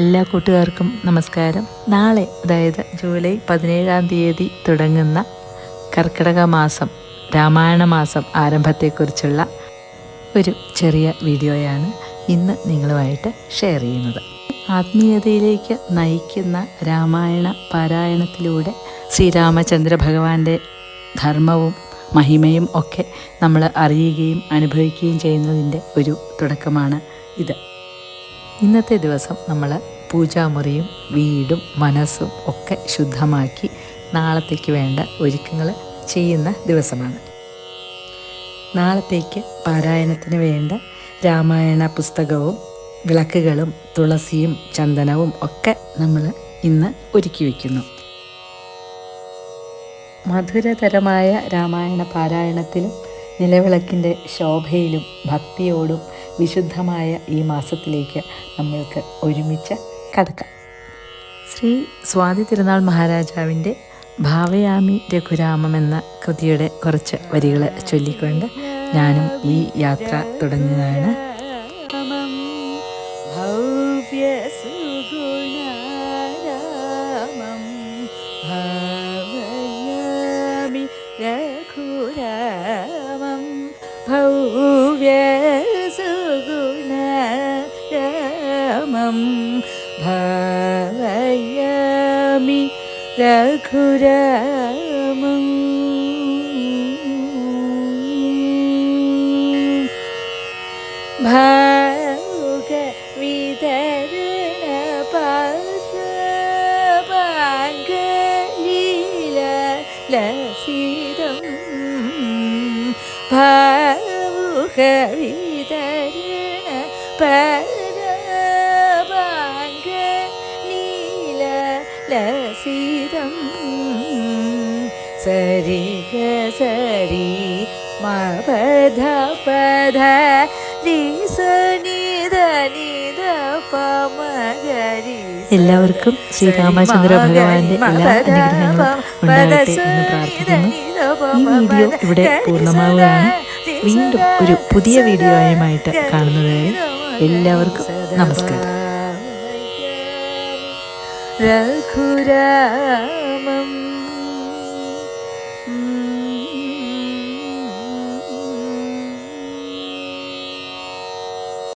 എല്ലാ കൂട്ടുകാർക്കും നമസ്കാരം. നാളെ അതായത് ജൂലൈ പതിനേഴാം തീയതി തുടങ്ങുന്ന കർക്കിടക മാസം രാമായണ മാസം ആരംഭത്തെക്കുറിച്ചുള്ള ഒരു ചെറിയ വീഡിയോയാണ് ഇന്ന് നിങ്ങളുമായിട്ട് ഷെയർ ചെയ്യുന്നത്. ആത്മീയതയിലേക്ക് നയിക്കുന്ന രാമായണ പാരായണത്തിലൂടെ ശ്രീരാമചന്ദ്ര ഭഗവാന്റെ ധർമ്മവും മഹിമയും ഒക്കെ നമ്മൾ അറിയുകയും അനുഭവിക്കുകയും ചെയ്യുന്നതിന്റെ ഒരു തുടക്കമാണ് ഇത്. ഇന്നത്തെ ദിവസം നമ്മൾ പൂജാമുറിയും വീടും മനസ്സും ഒക്കെ ശുദ്ധമാക്കി നാളത്തേക്ക് വേണ്ട ഒരുക്കങ്ങൾ ചെയ്യുന്ന ദിവസമാണ്. നാളത്തേക്ക് പാരായണത്തിന് വേണ്ട രാമായണ പുസ്തകവും വിളക്കുകളും തുളസിയും ചന്ദനവും ഒക്കെ നമ്മൾ ഇന്ന് ഒരുക്കി വയ്ക്കുന്നു മധുരതരമായ രാമായണ പാരായണത്തിലും നിലവിളക്കിന്റെ ശോഭയിലും ഭക്തിയോടും വിശുദ്ധമായ ഈ മാസത്തിലേക്ക് നമ്മൾക്ക് ഒരുമിച്ച് കടക്കാം. ശ്രീ സ്വാതി തിരുനാൾ മഹാരാജാവിന്റെ ഭാവയാമി രഘുരാമം എന്ന കൃതിയുടെ കുറച്ച് വരികൾ ചൊല്ലിക്കൊണ്ട് ഞാനും ഈ യാത്ര തുടങ്ങുകയാണ്. ഭാവയാമി രഘുരാമം ഭാവയാമി രഘുരാമം. ഭാഗ വിതരണ പാകലീല ലസിതം ഭാവുക വിതരണ പരപാകലീല ലസിതം സരി സരി മധ പധ എല്ലാവർക്കും ശ്രീരാമചന്ദ്ര ഭഗവാന്റെ എല്ലാ അനുഗ്രഹങ്ങളും ഉണ്ടാകട്ടെ എന്ന് പ്രാർത്ഥിക്കുന്നു. ഈ വീഡിയോ ഇവിടെ പൂർണമാവുകയാണ്. വീണ്ടും ഒരു പുതിയ വീഡിയോയുമായിട്ട് കാണുന്നതുവരെ എല്ലാവർക്കും നമസ്കാരം. രഘുരാമം.